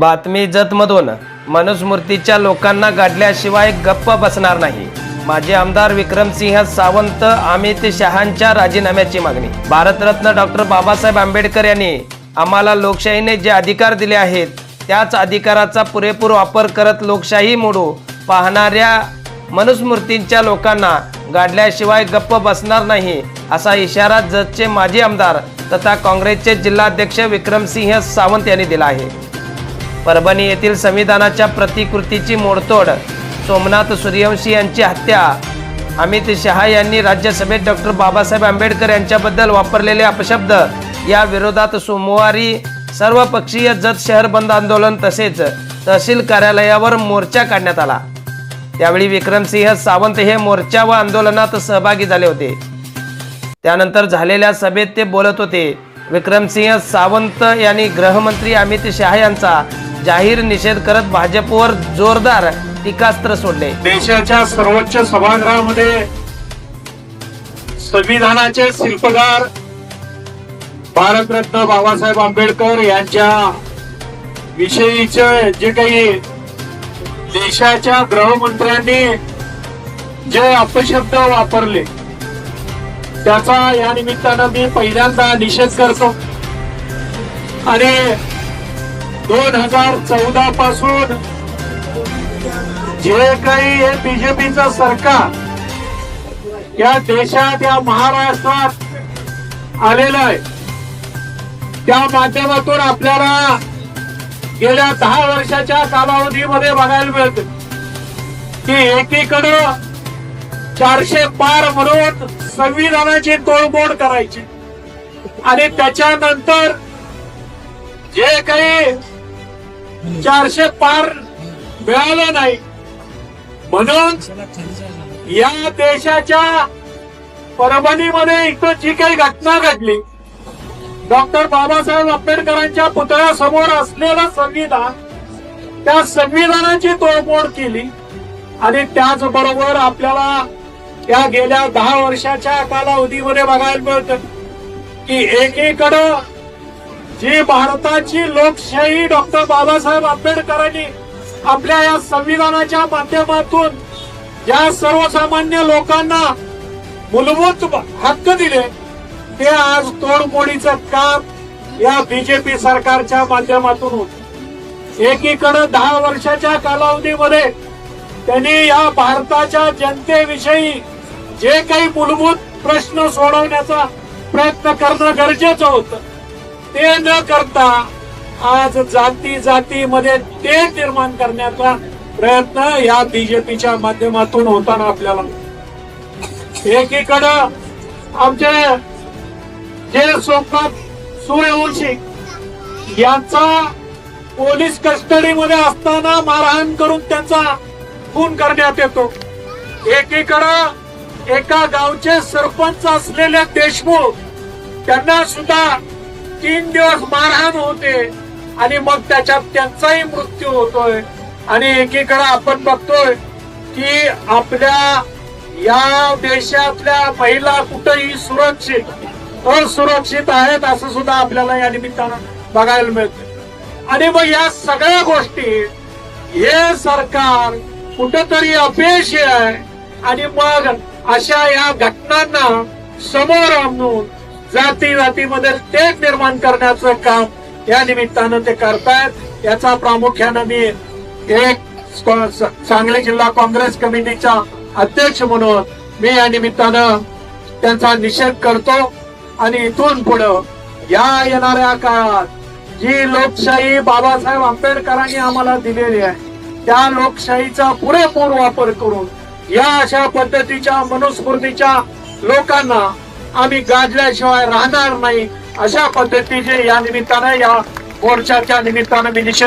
बातमी जतमधून मनुस्मृतीच्या लोकांना गाडल्याशिवाय गप्प बसणार नाही. माजी आमदार विक्रमसिंह सावंत अमित शहांच्या राजीनाम्याची मागणी. भारतरत्न डॉक्टर बाबासाहेब आंबेडकर यांनी आम्हाला लोकशाहीने जे अधिकार दिले आहेत त्याच अधिकाराचा पुरेपूर वापर करत लोकशाही मोडू पाहणाऱ्या मनुस्मृतींच्या लोकांना गाडल्याशिवाय गप्प बसणार नाही असा इशारा जतचे माजी आमदार तथा काँग्रेसचे जिल्हाध्यक्ष विक्रमसिंह सावंत यांनी दिला आहे. परभणी येथील संविधानाच्या प्रतिकृतीची मोडतोड. सोमनाथ सूर्यवंशी यांची हत्या. अमित शहा यांनी राज्यसभेत डॉक्टर बाबासाहेब आंबेडकर यांच्याबद्दल वापरलेले अपशब्द. या विरोधात सोमवारी सर्वपक्षीय जत शहर बंद आंदोलन तसेच तहसील कार्यालयावर मोर्चा काढण्यात आला. त्यावेळी विक्रमसिंह सावंत हे मोर्चा व आंदोलनात सहभागी झाले होते. त्यानंतर झालेल्या सभेत ते बोलत होते. विक्रमसिंह सावंत यांनी गृहमंत्री अमित शहा यांचा जाहीर निषेध करत भाजपवर जोरदार टीकास्त्र सोडले. देशाच्या सर्वोच्च सभागृहामध्ये संविधानाचे शिल्पकार भारतरत्न बाबासाहेब आंबेडकर यांच्या विषयीचे जे काही देशाच्या गृहमंत्र्यांनी जे अपशब्द वापरले त्याचा या निमित्तानं मी पहिल्यांदा निषेध करतो. आणि दोन हजार चौदा पासून जे काही हे बीजेपीचं सरकार या देशात या महाराष्ट्रात आलेलं आहे त्या माध्यमातून आपल्याला गेल्या दहा वर्षाच्या कालावधीमध्ये बघायला मिळते की एकीकडं चारशे पार म्हणून संविधानाची तोडमोड करायची. आणि त्याच्यानंतर जे काही चारशे पार मिळालं नाही. म्हणून या देशाच्या परभणीमध्ये इथं जी काही घटना घडली डॉक्टर बाबासाहेब आंबेडकरांच्या पुतळ्यासमोर असलेलं संविधान त्या संविधानाची तोडमोड केली आणि त्याचबरोबर आपल्याला या गेल्या दहा वर्षाच्या कालावधीमध्ये बघायला मिळतं की एकीकडं जी भारताची लोकशाही डॉक्टर बाबासाहेब आंबेडकरांनी आपल्या या संविधानाच्या माध्यमातून ज्या सर्वसामान्य लोकांना मूलभूत हक्क दिले ते आज तोडमोडीचं काम या बीजेपी सरकारच्या माध्यमातून होत. एकीकडे दहा वर्षाच्या कालावधीमध्ये त्यांनी या भारताच्या जनतेविषयी जे काही मूलभूत प्रश्न सोडवण्याचा प्रयत्न करणं गरजेचं होतं. ते न करता आज जाती जातीमध्ये ते निर्माण करण्याचा प्रयत्न या बीजेपीच्या माध्यमातून होताना आपल्याला. एकीकडं आमचे जे सोमनाथ सूर्यवंशी यांचा पोलीस कस्टडीमध्ये असताना मारहाण करून त्यांचा खून करण्यात येतो. एकीकडं एका गावचे सरपंच असलेले देशमुख त्यांना सुद्धा तीन दिवस मारहाण होते आणि मग त्याच्यात त्यांचाही मृत्यू होतोय. आणि एकीकडे आपण बघतोय की आपल्या या देशातल्या महिला कुठेही सुरक्षित असुरक्षित आहेत असं सुद्धा आपल्याला या निमित्तानं बघायला मिळतं आणि मग या सगळ्या गोष्टी हे सरकार कुठंतरी अपयशी आहे. आणि मग अशा या घटनांना समोर आणून जाती जातीमध्ये तेढ निर्माण करण्याचं काम या निमित्तानं ते करतायत. याचा प्रामुख्यानं मी एक सांगली जिल्हा काँग्रेस कमिटीचा अध्यक्ष म्हणून मी या निमित्तानं त्यांचा निषेध करतो. आणि इथून पुढं या येणाऱ्या काळात जी लोकशाही बाबासाहेब आंबेडकरांनी आम्हाला दिलेली आहे त्या लोकशाहीचा पुरेपूर वापर करून या अशा पद्धतीच्या मनुस्मृतीच्या लोकांना आम्ही गाजल्याशिवाय राहणार नाही. अशा पद्धतीचे या निमित्तानं या मोर्चाच्या निमित्तानं मी निषेध